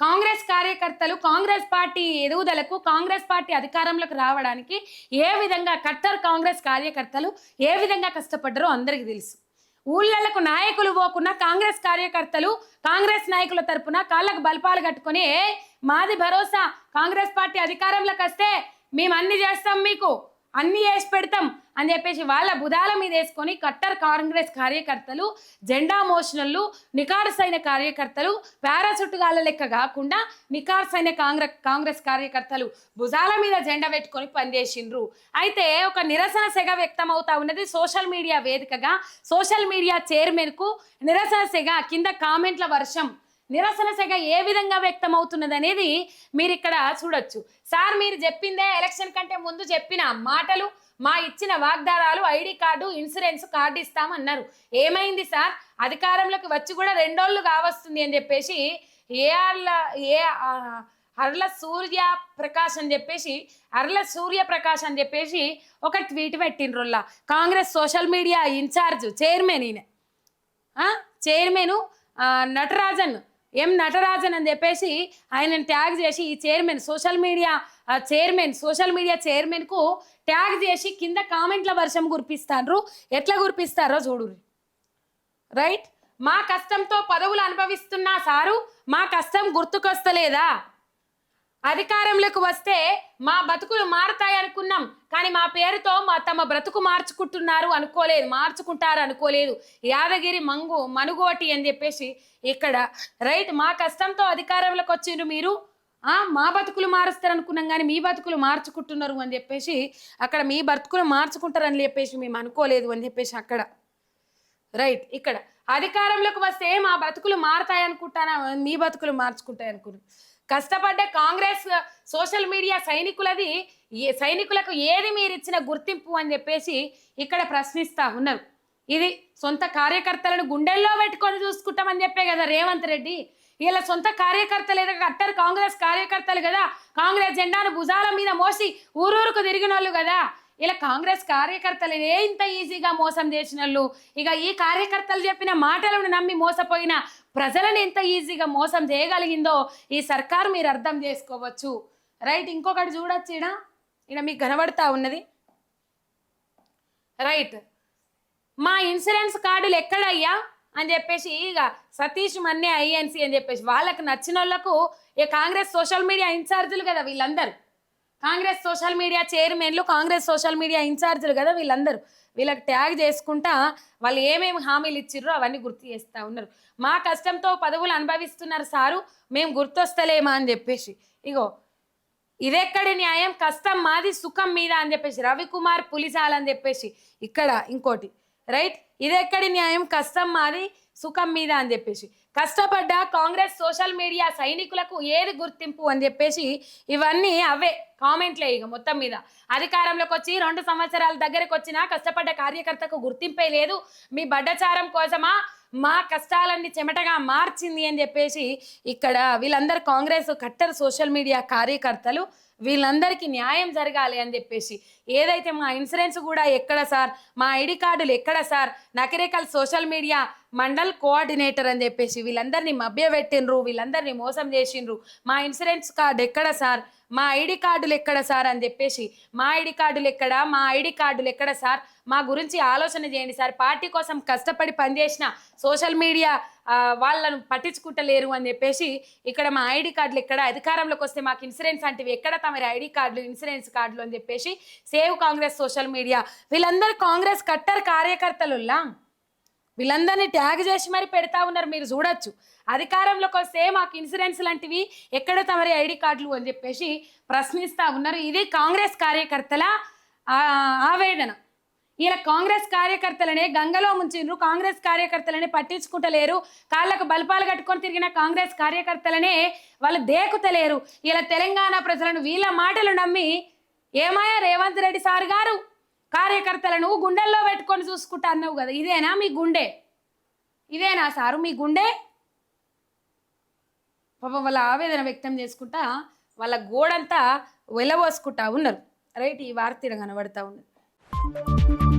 కాంగ్రెస్ కార్యకర్తలు కాంగ్రెస్ పార్టీ ఎదుగుదలకు కాంగ్రెస్ పార్టీ అధికారంలోకి రావడానికి ఏ విధంగా కట్టర్ కాంగ్రెస్ కార్యకర్తలు ఏ విధంగా కష్టపడ్డారో అందరికీ తెలుసు. ఊళ్ళలకు నాయకులు పోకున్నా కాంగ్రెస్ కార్యకర్తలు కాంగ్రెస్ నాయకుల తరపున కాళ్ళకు బల్పాలు కట్టుకొని మాది భరోసా కాంగ్రెస్ పార్టీ అధికారంలోకి వస్తే మేము అన్ని చేస్తాం మీకు అన్ని చేసి పెడతాం అని చెప్పేసి వాళ్ళ బుధాల మీద వేసుకొని కట్టర్ కాంగ్రెస్ కార్యకర్తలు జెండా మోషనలు నికార్సైన కార్యకర్తలు పారాసుట్టుగాళ్ళ లెక్క కాకుండా నికార్సైన కాంగ్రెస్ కాంగ్రెస్ కార్యకర్తలు భుజాల మీద జెండా పెట్టుకొని పనిచేసిండ్రు. అయితే ఒక నిరసన సెగ వ్యక్తం అవుతా ఉన్నది సోషల్ మీడియా వేదికగా. సోషల్ మీడియా చైర్మన్కు నిరసన సెగ కింద కామెంట్ల వర్షం నిరసన శాఖ ఏ విధంగా వ్యక్తం అవుతున్నది అనేది మీరు ఇక్కడ చూడొచ్చు. సార్ మీరు చెప్పిందే ఎలక్షన్ కంటే ముందు చెప్పిన మాటలు మా ఇచ్చిన వాగ్దానాలు ఐడి కార్డు ఇన్సూరెన్స్ కార్డు ఇస్తామన్నారు. ఏమైంది సార్? అధికారంలోకి వచ్చి కూడా రెండోళ్ళు కావస్తుంది అని చెప్పేసి ఏఆర్ల ఏ అర్ల సూర్య ప్రకాష్ అని చెప్పేసి అర్ల సూర్య ప్రకాష్ అని చెప్పేసి ఒక tweet పెట్టినరుల్లా Congress social media incharge chairman ఈయన. ఆ, చైర్మన్ నటరాజన్. ఎం నటరాజన్ అని చెప్పేసి ఆయనను ట్యాగ్ చేసి ఈ chairman social media chairman social media చైర్మన్కు tag చేసి కింద కామెంట్ల వర్షం కురిపిస్తాండ్రు. ఎట్లా కురిపిస్తారో చూడు రైట్? మా కష్టంతో పదవులు అనుభవిస్తున్నా సారు మా కష్టం గుర్తుకొస్తలేదా? అధికారంలోకి వస్తే మా బతుకులు మారతాయి అనుకున్నాం. కానీ మా పేరుతో మా తమ బ్రతుకు మార్చుకుంటున్నారు అనుకోలేదు మార్చుకుంటారు అనుకోలేదు. యాదగిరి మంగు మనుగోటి అని చెప్పేసి ఇక్కడ రైట్ మా కష్టంతో అధికారంలోకి వచ్చిండ్రు మీరు. ఆ, మా బతుకులు మారుస్తారు అనుకున్నాం కానీ మీ బతుకులు మార్చుకుంటున్నారు అని చెప్పేసి అక్కడ మీ బతుకులు మార్చుకుంటారని చెప్పేసి మేము అనుకోలేదు అని చెప్పేసి అక్కడ. రైట్ ఇక్కడ అధికారంలోకి వస్తే మా బతుకులు మారతాయి అనుకుంటానా మీ బతుకులు మార్చుకుంటాయి అనుకున్నాను కష్టపడ్డ కాంగ్రెస్ సోషల్ మీడియా సైనికులది ఏ సైనికులకు ఏది మీరు ఇచ్చిన గుర్తింపు అని చెప్పేసి ఇక్కడ ప్రశ్నిస్తా ఉన్నారు. ఇది సొంత కార్యకర్తలను గుండెల్లో పెట్టుకొని చూసుకుంటామని చెప్పే కదా రేవంత్ రెడ్డి. ఇలా సొంత కార్యకర్తలు ఏదో కట్టారు కాంగ్రెస్ కార్యకర్తలు కదా కాంగ్రెస్ జెండాను భుజాల మీద మోసి ఊరూరుకు తిరిగిన వాళ్ళు కదా. ఇలా కాంగ్రెస్ కార్యకర్తలు ఏ ఇంత ఈజీగా మోసం చేసిన వాళ్ళు ఇక ఈ కార్యకర్తలు చెప్పిన మాటలను నమ్మి మోసపోయిన ప్రజలను ఎంత ఈజీగా మోసం చేయగలిగిందో ఈ సర్కారు మీరు అర్థం చేసుకోవచ్చు. రైట్ ఇంకొకటి చూడొచ్చు ఈడ. ఈడ మీకు కనబడతా ఉన్నది. రైట్ మా ఇన్సూరెన్స్ కార్డులు ఎక్కడయ్యా? అని చెప్పేసి ఇక సతీష్ మన్నే ఐఎన్సి అని చెప్పేసి వాళ్ళకి నచ్చిన వాళ్ళకు ఈ కాంగ్రెస్ సోషల్ మీడియా ఇన్ఛార్జీలు కదా వీళ్ళందరూ. కాంగ్రెస్ సోషల్ మీడియా చైర్మన్లు కాంగ్రెస్ సోషల్ మీడియా ఇన్ఛార్జీలు కదా వీళ్ళందరూ. వీళ్ళకి ట్యాగ్ చేసుకుంటా వాళ్ళు ఏమేమి హామీలు ఇచ్చిర్రో అవన్నీ గుర్తు చేస్తూ ఉన్నారు. మా కష్టంతో పదవులు అనుభవిస్తున్నారు సారు మేము గుర్తొస్తలేమా అని చెప్పేసి. ఇగో ఇదెక్కడి న్యాయం? కష్టం మాది సుఖం మీద అని చెప్పేసి. రవికుమార్ పులిసాలని చెప్పేసి. ఇక్కడ ఇంకోటి. రైట్? ఇదెక్కడి న్యాయం? కష్టం మాది సుఖం మీద అని చెప్పేసి. కష్టపడ్డ కాంగ్రెస్ సోషల్ మీడియా సైనికులకు ఏది గుర్తింపు అని చెప్పేసి ఇవన్నీ అవే కామెంట్లే ఇక మొత్తం మీద. అధికారంలోకి వచ్చి రెండు సంవత్సరాల దగ్గరకు వచ్చినా కష్టపడ్డ కార్యకర్తకు గుర్తింపే లేదు. మీ బడ్డచారం కోసమా? మా కష్టాలన్నీ చెమటగా మార్చింది అని చెప్పేసి ఇక్కడ వీళ్ళందరూ కాంగ్రెస్ కట్టర్ సోషల్ మీడియా కార్యకర్తలు వీళ్ళందరికీ న్యాయం జరగాలి అని చెప్పేసి. ఏదైతే మా ఇన్సూరెన్స్ కూడా ఎక్కడ సార్? మా ఐడి కార్డులు ఎక్కడ sir? Nakrekal social media mandal coordinator అని చెప్పేసి వీళ్ళందరినీ మభ్యపెట్టిండ్రు వీళ్ళందరినీ మోసం చేసిండ్రు. మా ఇన్సూరెన్స్ కార్డు ఎక్కడ సార్? మా ఐడి కార్డులు ఎక్కడ సార్ అని చెప్పేసి మా ఐడి కార్డులు ఎక్కడ? మా ఐడి కార్డులు ఎక్కడ సార్? మా గురించి ఆలోచన చేయండి సార్. పార్టీ కోసం కష్టపడి పనిచేసిన సోషల్ మీడియా వాళ్ళను పట్టించుకుంటలేరు అని చెప్పేసి ఇక్కడ మా ఐడి కార్డులు ఎక్కడ? అధికారంలోకి వస్తే మాకు ఇన్సూరెన్స్ అంటే ఎక్కడ తమరి ఐడి కార్డులు ఇన్సూరెన్స్ కార్డులు అని చెప్పేసి సేవ్ కాంగ్రెస్ సోషల్ మీడియా. వీళ్ళందరూ కాంగ్రెస్ కట్టర్ కార్యకర్తలులా వీళ్ళందరినీ ట్యాగ్ చేసి మరి పెడతా ఉన్నారు మీరు చూడొచ్చు. అధికారంలోకి వస్తే మాకు ఇన్సూరెన్స్ లాంటివి ఎక్కడ తమరి ఐడి కార్డులు అని చెప్పేసి ప్రశ్నిస్తూ ఉన్నారు. ఇది కాంగ్రెస్ కార్యకర్తల ఆవేదన. ఇలా కాంగ్రెస్ కార్యకర్తలనే గంగలో ముంచిండ్రు కాంగ్రెస్ కార్యకర్తలనే పట్టించుకుంటలేరు కాళ్ళకు బల్పాలు కట్టుకొని తిరిగిన కాంగ్రెస్ కార్యకర్తలనే వాళ్ళు దేకుతలేరు. ఇలా తెలంగాణ ప్రజలను వీళ్ళ మాటలు నమ్మి ఏమాయా రేవంత్ రెడ్డి సార్ గారు? కార్యకర్తలను గుండెల్లో పెట్టుకొని చూసుకుంటా అన్నావు కదా ఇదేనా మీ గుండె? ఇదేనా సారు మీ గుండె? పాపం వాళ్ళ ఆవేదన వ్యక్తం చేసుకుంటా వాళ్ళ గోడంతా వెలబోసుకుంటా ఉన్నారు. రైట్ ఈ వార్త కనబడతా ఉన్నారు